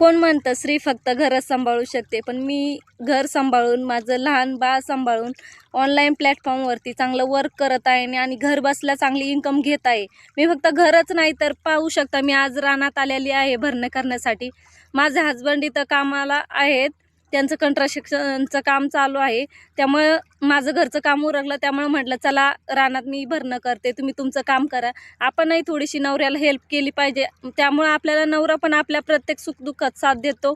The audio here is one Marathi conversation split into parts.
कोण म्हणतं स्त्री फक्त घरच सांभाळू शकते. पण मी घर सांभाळून माझं लहान बाळ सांभाळून ऑनलाईन प्लॅटफॉर्मवरती चांगलं वर्क करत आहे आणि- घर बसल्या चांगली इन्कम घेत आहे. मी फक्त घरच नाही तर पाहू शकता मी आज रानात आलेली आहे भरणं करण्यासाठी. माझे हजबंड इथं कामाला आहेत. त्यांचं कंट्रशिक्षणचं काम चालू आहे. त्यामुळं माझं घरचं काम उरकलं त्यामुळं म्हटलं चला रानात मी भरणं करते तुम्ही तुमचं काम करा. आपणही थोडीशी नवऱ्याला हेल्प केली पाहिजे. त्यामुळं आपल्याला नवरा पण आपल्या प्रत्येक सुखदुःखात साथ देतो.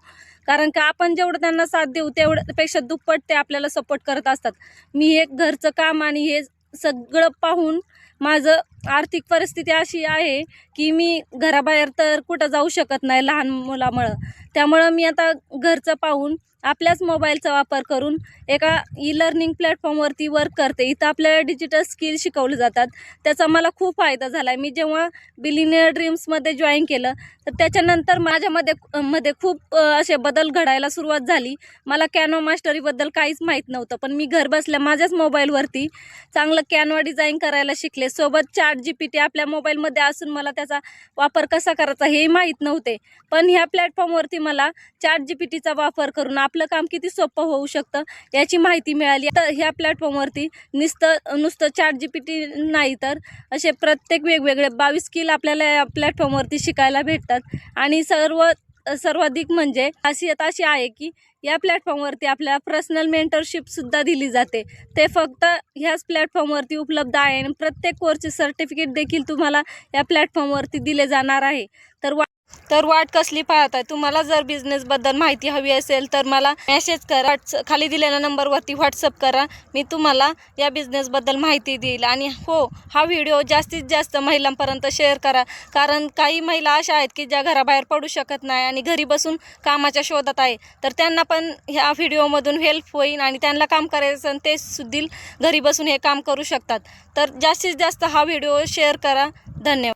कारण का आपण जेवढं त्यांना साथ देऊ तेवढ्यापेक्षा दुप्पट ते आपल्याला सपोर्ट करत असतात. मी हे घरचं काम आणि हे सगळं पाहून माझं आर्थिक परिस्थिती अशी आहे की मी घराबाहेर तर कुठं जाऊ शकत नाही लहान मुलामुळं. त्यामुळं मी आता घरचं पाहून आपल्याच मोबाईलचा वापर करून एका ई लर्निंग प्लॅटफॉर्मवरती वर्क करते. इथं आपल्याला डिजिटल स्किल शिकवले जातात. त्याचा मला खूप फायदा झाला आहे मी जेव्हा बिलिनियर ड्रीम्समध्ये जॉईन केलं तर त्याच्यानंतर माझ्यामध्ये मध्ये खूप असे बदल घडायला सुरुवात झाली. मला कॅनवा मास्टरीबद्दल काहीच माहीत नव्हतं पण मी घर बसल्या माझ्याच मोबाईलवरती चांगलं कॅनवा डिझाईन करायला शिकले. सोबत चार्ट जी पी टी आपल्या मोबाईलमध्ये असून मला त्याचा वापर कसा करायचा हेही माहीत नव्हते. पण ह्या प्लॅटफॉर्मवरती मला चॅट जी पी टीचा वापर करून आपलं काम किती सोपं होऊ शकतं याची माहिती मिळाली. तर ह्या प्लॅटफॉर्मवरती नुसतं नुसतं चॅट जी पी टी नाही तर असे प्रत्येक वेगवेगळे बावीस स्किल आपल्याला या प्लॅटफॉर्मवरती शिकायला भेटतात. आणि सर्व सर्वाधिक म्हणजे खासियत अशी आहे की या प्लॅटफॉर्मवरती आपल्याला पर्सनल मेंटरशिपसुद्धा दिली जाते. ते फक्त ह्याच प्लॅटफॉर्मवरती उपलब्ध आहे आणि प्रत्येक कोर्सचे सर्टिफिकेट देखील तुम्हाला या प्लॅटफॉर्मवरती दिले जाणार आहे. तर वा तर वाट कसली पाहत आहे तुम्हाला जर बिझनेसबद्दल माहिती हवी असेल तर मला मेसेज करा. व्हॉट्स खाली दिलेल्या नंबरवरती व्हॉट्सअप करा. मी तुम्हाला या बिझनेसबद्दल माहिती देईल. आणि हो हा व्हिडिओ जास्तीत जास्त महिलांपर्यंत शेअर करा. कारण काही महिला अशा आहेत की ज्या घराबाहेर पडू शकत नाही आणि घरी बसून कामाच्या शोधात आहे. तर त्यांना पण ह्या व्हिडिओमधून हेल्प होईल आणि त्यांना काम करायचं असेल ते सुद्धा घरी बसून हे काम करू शकतात. तर जास्तीत जास्त हा व्हिडिओ शेअर करा. धन्यवाद.